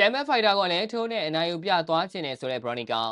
ပြိုင်ဘက်ဖိုက်တာကလည်းထိုးနဲ့အနိုင်ယူပြသွားခြင်းနဲ့ဆိုတဲ့ဘရော်နီကာ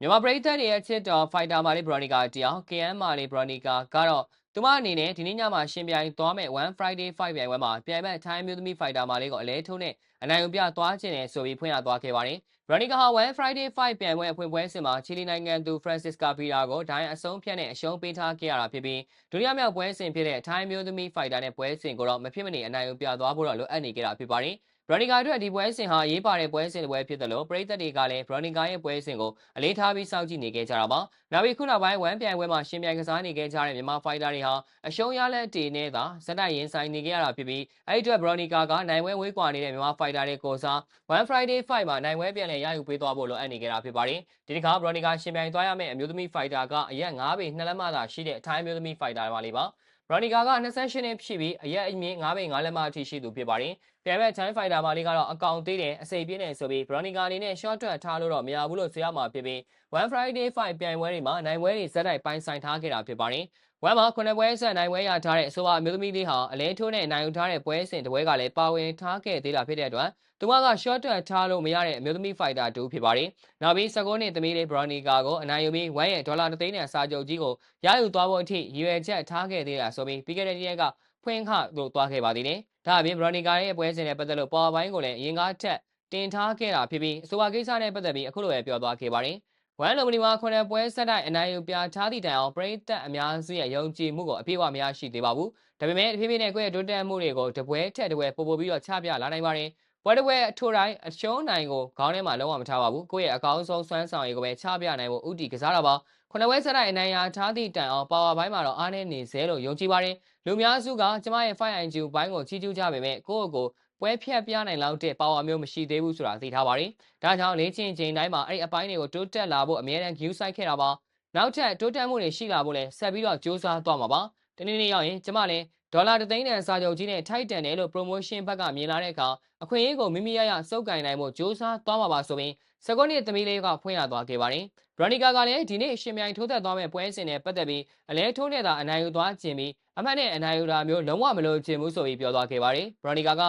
မြန်မာပရိသတ်တွေရဲ့ချစ်တော်ဖိုက်တာမာလေးဘရော်နီကာတယောက် KM မာလေးဘရော်နီကာကတော့သူမအနေနဲ့ဒီနေ့ညမှာရှင်ပြိုင်သွားမဲ့1 Friday 5ပြိုင်ပွဲမှာပြိုင်ဘက်ထိုင်းမျိုးသမီးဖိုက်တာမာလေးကိုအလဲထိုးနဲ့အနိုင်ယူပြသွားခြင်းနဲ့ဆိုပြီးဖွင့်ရသွားခဲ့ပါတယ်ဘရော်နီကာဟာ1 Friday 5ပြိုင်ပွဲအဖွင့်ပွဲစဉ်မှာချီလီနိုင်ငံသူ Francisca Pira ကိုဒိုင်းအဆုံးဖြတ်နဲ့အရှုံးပေးထားခဲ့ရတာဖြစ်ပြီးဒုတိယမြောက်ပွဲစဉ်ဖြစ်တဲ့ထိုင်းမျိုးသမီးဖိုက်တာနဲ့ပွဲစဉ်ကိုတော့မဖြစ်မနေအနိုင်ယူပြသွားဖို့တော့လိုအပ်နေကြတာဖြစ်ပါတယ် ဘရော်နီကာအတွက်ဒီပွဲစဉ်ဟာရေးပါတဲ့ပွဲစဉ်တစ်ပွဲဖြစ်တယ်လို့ပရိသတ်တွေကလည်းဘရော်နီကာရဲ့ပွဲစဉ်ကိုအလေးထားပြီးစောင့်ကြည့်နေခဲ့ကြတာပါ။နောက်ပြီးခုနောက်ပိုင်းဝမ်ပြိုင်ပွဲမှာရှင်ပြိုင်ကစားနေခဲ့ကြတဲ့မြန်မာဖိုက်တာတွေဟာအရှုံးရလက်တေနဲ့သာဇက်တိုက်ရင်ဆိုင်နေခဲ့ရတာဖြစ်ပြီးအဲ့ဒီအတွက်ဘရော်နီကာကနိုင်ပွဲဝေးကွာနေတဲ့မြန်မာဖိုက်တာတွေကိုစား One Friday Fight မှာနိုင်ပွဲပြန်လည်ရယူပေးသွားဖို့လိုအပ်နေကြတာဖြစ်ပါတယ်။ဒီတစ်ခါဘရော်နီကာရှင်ပြိုင်သွားရမယ့်အမျိုးသမီးဖိုက်တာကအရက်9ပေ2လက်မသာရှိတဲ့အထိုင်းအမျိုးသမီးဖိုက်တာပါလေးပါ။ဘ ရော်နီကာက28နှစ်ဖြစ်ပြီးအရက်အမြင့်9ပေ9လက်မအထိရှိသူဖြစ်ပါတယ်။ပြိုင်ဘက် Time Fighter မာလေးကတော့အကောင်သေးတယ်အစိပ်ပြင်းတယ်ဆိုပြီးဘရော်နီကာအနေနဲ့ short ထွက်ထားလို့တော့မရဘူးလို့ဆိုရမှာဖြစ်ပြီး One Friday Fight ပြိုင်ပွဲတွေမှာနိုင်ပွဲတွေဇက်တိုက်ပိုင်းဆိုင်ထားခဲ့တာဖြစ်ပါတယ်။ဝမ်မှာခုနှစ်ပွဲဆက်နိုင်ပွဲရထားတဲ့အဆိုပါအမျိုးသမီးလေးဟာအလဲထိုးနဲ့နိုင်ယူထားတဲ့ပွဲစဉ်တစ်ပွဲကလည်းပါဝင်ထားခဲ့သေးတာဖြစ်တဲ့အတွက်သူမက short ထွက်ထားလို့မရတဲ့အမျိုးသမီး fighter တူဖြစ်ပါတယ်။နောက်ပြီး19နှစ်သမီးလေး Bronica ကိုအနိုင်ယူပြီးဝမ်ရဲ့ဒေါ်လာ3သိန်းနဲ့စာချုပ်ကြီးကိုရယူသွားဖို့အထိရည်ရွယ်ချက်ထားခဲ့သေးတာဆိုပြီးပြီးခဲ့တဲ့ရက်ကဖွင့်ခလို့သွားခဲ့ပါသေးတယ်။ဒါအပြင် Bronica ရဲ့ပွဲစဉ်နဲ့ပတ်သက်လို့ပေါ်ပိုင်းကိုလည်းအရင်ကထက်တင်ထားခဲ့တာဖြစ်ပြီးအဆိုပါကိစ္စနဲ့ပတ်သက်ပြီးအခုလိုပဲပြောသွားခဲ့ပါတယ်။ ဝမ်လိုမနီမှာခုနှစ်ပွဲဆက်တိုက်အနိုင်ယူပြထားသည့်တိုင်အောင်ပရိသတ်အများစုရဲ့ယုံကြည်မှုကိုအပြည့်အဝမရရှိသေးပါဘူး။ဒါပေမဲ့တဖြည်းဖြည်းနဲ့ကိုယ့်ရဲ့တိုးတက်မှုတွေကိုတပွဲထက်တပွဲပို့ပို့ပြီးတော့ချပြလာနိုင်ပါတယ်။ပွဲတစ်ပွဲအထိုတိုင်းအရှုံးနိုင်ကိုခေါင်းထဲမှာလုံးဝမထားပါဘူးကိုယ့်ရဲ့အကောင်းဆုံးစွမ်းဆောင်ရည်ကိုပဲချပြနိုင်ဖို့ဥတီကစားတာပါခုနှစ်ပွဲဆက်တိုက်အနိုင်ရထားသည့်တိုင်အောင်ပါဝါပိုင်းမှာတော့အားနည်းနေစေလို့ယုံကြည်ပါတယ်လူများစုကကျမရဲ့ 5IQ ဘိုင်းကိုချီးကျူးကြပေမဲ့ကိုယ့်ကို ပွဲဖြတ်ပြနိုင်လောက်တဲ့ပါဝါမျိုးမရှိသေးဘူးဆိုတာသိထားပါတယ်ဒါကြောင့်လေ့ကျင့်ချိန်တိုင်းမှာအဲ့ဒီအပိုင်းတွေကိုတိုးတက်လာဖို့အမြဲတမ်း view site ခဲ့တာပါနောက်ထပ်တိုးတက်မှုတွေရှိလာဖို့လည်းဆက်ပြီးတော့စူးစမ်းသွားမှာပါတနေ့နေ့ရောက်ရင်ကျမလည်းဒေါ်လာ3သိန်းတန်စာချုပ်ကြီးနဲ့ထိုက်တန်တယ်လို့ promotion ဘက်ကမြင်လာတဲ့အခါအခွင့်အရေးကိုမိမိရရစုပ်ကင်နိုင်ဖို့စ조사သွားမှာပါဆိုပြီးစကွန်နှစ်သမီးလေးကဖွင့်ရသွားခဲ့ပါတယ်။ဘရနီကာကလည်းဒီနေ့ရှင်မြိုင်ထိုးသက်သွားမဲ့ပွဲစဉ်နဲ့ပတ်သက်ပြီးအလဲထိုးနဲ့သာအနိုင်ယူသွားခြင်းပြီးအမှတ်နဲ့အနိုင်ယူတာမျိုးလုံးဝမလိုချင်ဘူးဆိုပြီးပြောသွားခဲ့ပါတယ်။ဘရနီကာက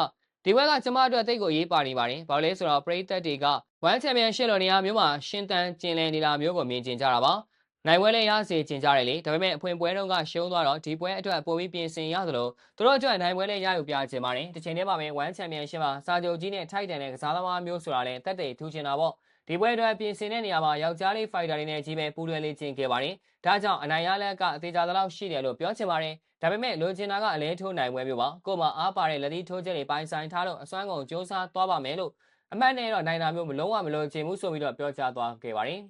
ဒီဘက်ကကျမတို့အသိကိုရေးပါနေပါတယ်။ဘာလို့လဲဆိုတော့ပရိသတ်တွေက1 Championship လို့နေရာမျိုးမှာရှင်းတန်းကျင်လည်နေတာမျိုးကိုမြင်ကျင်ကြတာပါ။နိုင်ပွဲလည်းရစေချင်ကြတယ်လေဒါပေမဲ့အဖွင့်ပွဲတုန်းကရှုံးသွားတော့ဒီပွဲအတွက်ပိုပြီးပြင်ဆင်ရသလိုသူတို့အတွက်နိုင်ပွဲလည်းရယူပြချင်ပါတယ်တစ်ချိန်တည်းမှာပဲ1 Championship မှာစာချုပ်ကြီးနဲ့ထိုက်တန်တဲ့ကစားသမားမျိုးဆိုတာလည်းတက်တဲ့ထူးချင်တာပေါ့ ဒီပွဲအတွက်ပြင်ဆင်တဲ့နေရာမှာယောက်ျားလေးဖိုက်တာတွေနဲ့ကြီးပဲပူးတွဲလေးကျင်ခဲ့ပါတယ်ဒါကြောင့်အနိုင်ရလက်ကအသေးချာသလောက်ရှိတယ်လို့ပြောချင်ပါတယ်ဒါပေမဲ့လိုချင်တာကအလဲထိုးနိုင်ပွဲမျိုးပါကို့မှာအားပါတဲ့လက်သီးထိုးချက်တွေပိုင်းဆိုင်ထားလို့အစွမ်းကုန်စ조사သွားပါမယ်လို့အမှတ်နဲ့တော့နိုင်တာမျိုးမလုံးဝမလိုချင်ဘူးဆိုပြီးတော့ပြောကြားသွားခဲ့ပါတယ်